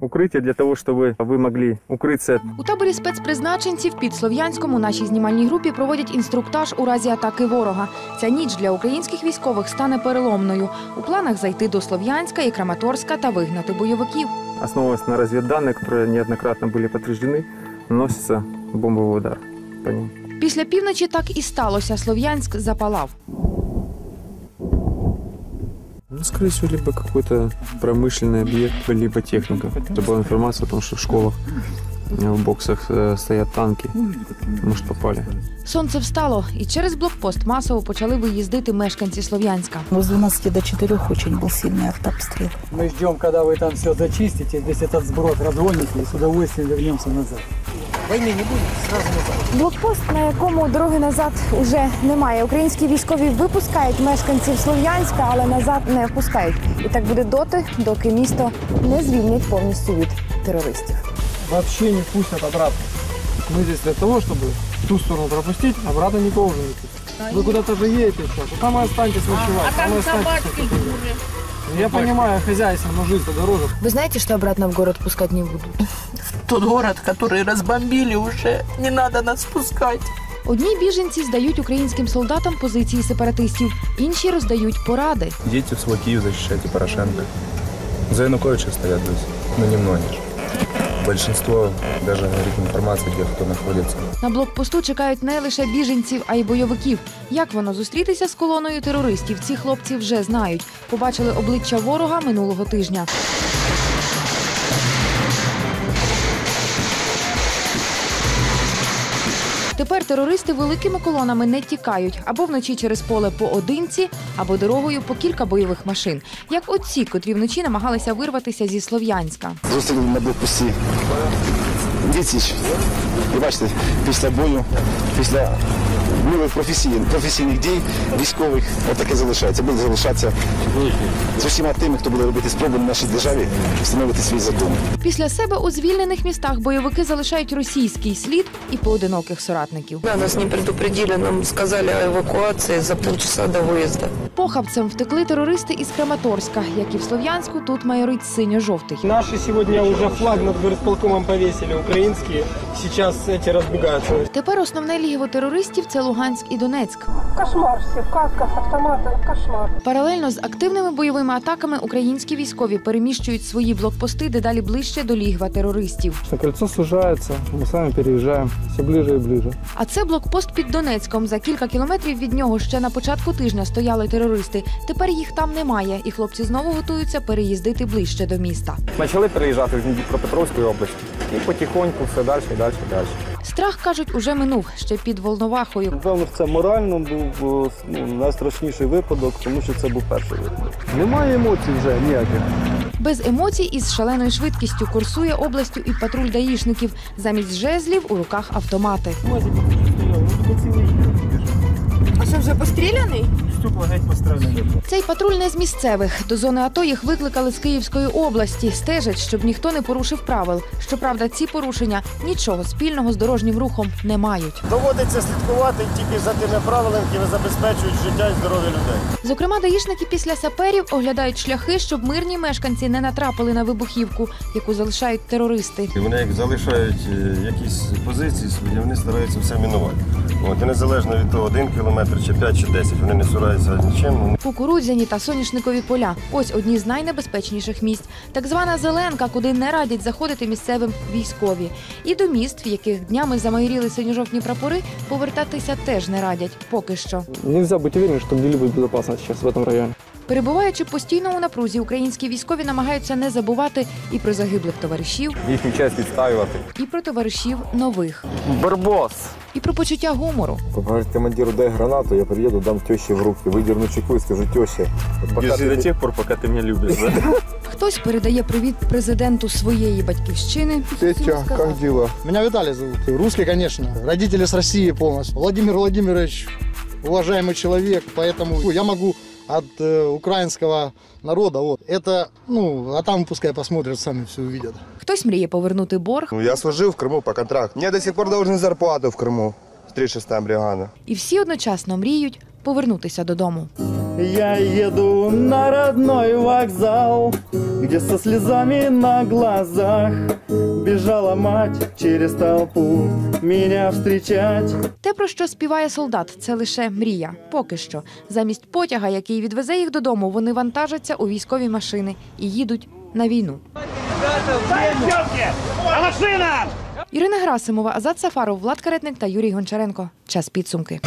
укрытие для того, чтобы вы могли укрыться У таборі спецпризначенців під Слов'янськом у нашій знімальній групі проводять інструктаж у разі атаки ворога. Ця ніч для українських військових стане переломною. У планах зайти до Слов'янська і Краматорська та вигнати бойовиків. основываясь на разведданных, которые неоднократно были подтверждены, наносится бомбовый удар по ним. Після півночі так і сталося. Слов'янськ запалав. Ну, скорее всего, либо какой-то промышленный объект, либо техника. Это была информация о том, что в школах э, в боксах э, стоят танки. Может, попали. Сонце встало, і через блокпост масово почали виїздити мешканці Слов'янська. С 12 до 4 очень был сильный артобстрел. Мы ждем, когда вы там все зачистите, весь этот сброд разгоните и с удовольствием вернемся назад. Войны не будет, сразу назад. Блокпост, на якому дороги назад уже немає. Українські військові випускають мешканців Слов'янська, але назад не пускають. І так буде доти, доки місто не звільнять повністю від терористів. Вообще не пустят обратно. Мы здесь для того, чтобы в ту сторону пропустить, обратно никого уже не пустят. Вы куда-то же едете сейчас, а там и останетесь ночевать. там и останетесь. Я понимаю, хозяйство, но жизнь-то дороже. Ви знаєте, що обратно в город пускати не будуть? Тот город, который разбомбили уже, не надо нас пускать. Одні біженці здають українським солдатам позиції сепаратистів, інші роздають поради. Идите в свой Киев, защищайте Порошенко. За Януковича стоят здесь, но немногие. Большинство даже говорит информацию, где кто находится. На блокпосту чекають не лише біженців, а й бойовиків. Як воно зустрітися з колоною терористів? Ці хлопці вже знають. Побачили обличчя ворога минулого тижня. Тепер терористи великими колонами не тікають або вночі через поле поодинці, або дорогою по кілька бойових машин. Як оці, котрі вночі намагалися вирватися зі Слов'янська. зустріли на блокпості відсіч. І бачите, після бою, після бойових професійних, професійних дій військових, отаке залишається. Буде залишатися з усіма тими, хто буде робити спроби на нашій державі встановити свій закон. Після себе у звільнених містах бойовики залишають російський слід і поодиноких соратників. Да, нас не предупредили, нам сказали о эвакуации за полчаса до выезда. Похабцем втекли терористи із Краматорська, як і в Слов'янську, тут майорить синьо-жовтий. Наши сегодня уже флаг над горосполкомом повесили, украинские. Сейчас эти разбегаются. Тепер основне лігво терористів це Луганськ і Донецьк. Кошмар всі, в касках, автоматах, кошмар. Паралельно з активними бойовими атаками українські військові переміщують свої блокпости дедалі ближче до лігва терористів. Кольцо сужается, мы сами переезжаем все ближе и ближе. А це блокпост під Донецьком. За кілька кілометрів від нього ще на початку тижня стояли терористи. Тепер їх там немає, і хлопці знову готуються переїздити ближче до міста. Почали переїжджати з Дніпропетровської області. І потихоньку все далі, далі, далі. Страх кажуть, уже минув ще під Волновахою. Напевно, це морально був ну, найстрашніший випадок, тому що це був перший випадок. Немає емоцій вже ніяких. Без емоцій і з шаленою швидкістю курсує областю і патруль даїшників. Замість жезлів у руках автомати. А що вже постріляний? Стекла геть пострадали. Цей патруль не з місцевих. До зони АТО їх викликали з Київської області. Стежать, щоб ніхто не порушив правил. Щоправда, ці порушення нічого спільного з дорожнім рухом не мають. Доводиться слідкувати тільки за тими правилами, які забезпечують життя і здоров'я людей. Зокрема, даїшники після саперів оглядають шляхи, щоб мирні мешканці не натрапили на вибухівку, яку залишають терористи. Вони як залишають е, якісь позиції свої, вони стараються все мінувати. От, і незалежно від того, один кілометр, чи 5, чи 10, вони не сураються нічим. Вони Кукурудзяні та соняшникові поля ось одні з найнебезпечніших місць. Так звана зеленка, куди не радять заходити місцевим військові. І до міст, в яких днями замайоріли синьо-жовтні прапори, повертатися теж не радять. Поки що. Нельзя быть уверенным, что где-либо безопасно сейчас в этом районе. Перебуваючи постійно у напрузі, українські військові намагаються не забувати і про загиблих товаришів, Їхню честь відставити. і про товаришів нових, Барбос! і про почуття гумору. Говорить командиру, дай гранату, я приеду, дам теще в руки, выдерну чеку и скажу, теща. вот пока Держи ты- до тих пор, поки ти мене любиш. Да? Хтось передає привіт президенту своєї батьківщини. Теща, как дела? Меня Виталий зовут. Русский, конечно. Родители с России полностью. Владимир Владимирович уважаемый человек, поэтому ну, я могу от э, украинского народа. Вот. Это, ну, а там пускай посмотрят, сами все увидят. Хтось мріє повернути борг, Ну, я служил в Крыму по контракту. Мне до сих пор должны зарплату в Крыму. 36-я бригада. і всі одночасно мріють повернутися додому. Я еду на родной вокзал, где со слезами на глазах бежала мать через толпу меня встречать. Те, про що співає солдат, це лише мрія. Поки що. Замість потяга, який відвезе їх додому, вони вантажаться у військові машини і їдуть на війну. Ірина Грасимова, Азат Сафаров, Влад Каретник та Юрій Гончаренко. Час підсумки.